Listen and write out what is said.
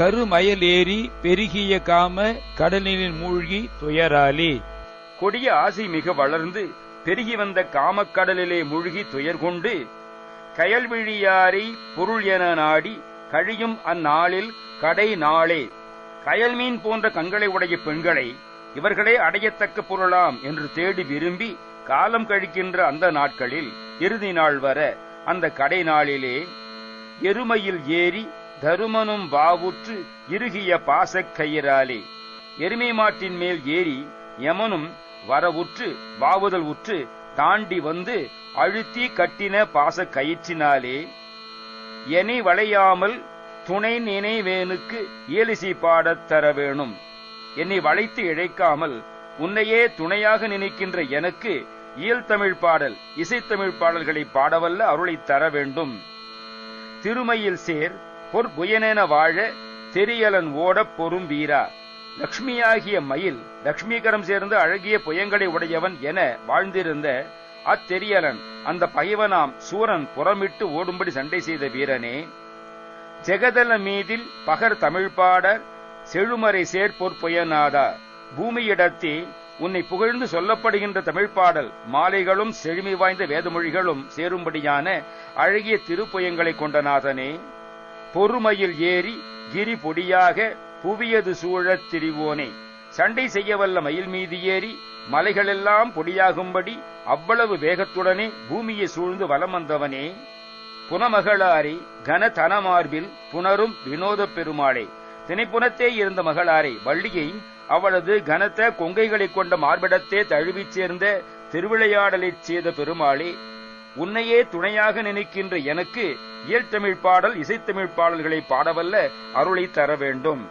கருமயல் ஏறி பெருகிய காம கடலினில் மூழ்கி துயராலே. கொடிய ஆசை மிக வளர்ந்து பெருகி வந்த காமக்கடலிலே மூழ்கி துயர் கொண்டு கயல்விழியாரை பொருள் என நாடி கழியும் அந்நாளில் கடை நாளே. கயல்மீன் போன்ற கண்களை உடைய பெண்களை இவர்களே அடையத்தக்க பொருளாம் என்று தேடி விரும்பி காலம் கழிக்கின்ற அந்த நாட்களில் இறுதி நாள் வர அந்த கடை நாளிலே எருமையில் ஏறி தருமனும் வாவுற்று இறுகிய பாசக் கயிறாலே. எருமை மாட்டின் மேல் ஏறி யமனும் வரவுற்று வாவுதல் உற்று தாண்டி வந்து அழுத்தி கட்டின பாசக் கயிற்றினாலே. எனி வளையாமல் துணை நினைவேனுக்கு இயலிசை பாடத் தர வேணும். என்னை வளைத்து இழைக்காமல் உன்னையே துணையாக நினைக்கின்ற எனக்கு இயல்தமிழ் பாடல் இசைத்தமிழ் பாடல்களை பாடவல்ல அருளைத் தர வேண்டும். திருமையில் சேர் பொற்புயனென வாழ தெரியலன் ஓடப் பொறும் வீரா. லக்ஷ்மியாகிய மயில் லக்ஷ்மீகரம் சேர்ந்து அழகிய புயங்களை உடையவன் என வாழ்ந்திருந்த அத்தெரியலன் அந்த பகைவனாம் சூரன் புறமிட்டு ஓடும்படி சண்டை செய்த வீரனே. ஜெகதல மீதில் பகர் தமிழ் பாடர் செழுமறை சேர்ப்பொற்புயநாதா பூமியிடத்தே உன்னை புகழ்ந்து சொல்லப்படுகின்ற தமிழ் பாடல் மாலைகளும் செழுமை வாய்ந்த வேதமொழிகளும் சேரும்படியான அழகிய திருப்புயங்களை கொண்ட நாதனே. பொறுமையில் ஏறி கிரி பொடியாக புவியது சூழத் திரிவோனே. சண்டை செய்யவல்ல மயில் மீது ஏறி மலைகளெல்லாம் பொடியாகும்படி அவ்வளவு வேகத்துடனே பூமியை சூழ்ந்து வலம் வந்தவனே. புனமகளாரி கனதன மார்பில் புனரும் வினோதப் பெருமாளே. திணைப்புனத்தே இருந்த மகளாரை வள்ளியை அவளது கனத்த கொங்கைகளைக் கொண்ட மார்பிடத்தே தழுவிச் சேர்ந்த திருவிளையாடலைச் செய்த பெருமாளே உன்னையே துணையாக நினைக்கின்ற எனக்கு இயல்தமிழ் பாடல் இசைத்தமிழ் பாடல்களை பாடவல்ல அருளை தர வேண்டும்.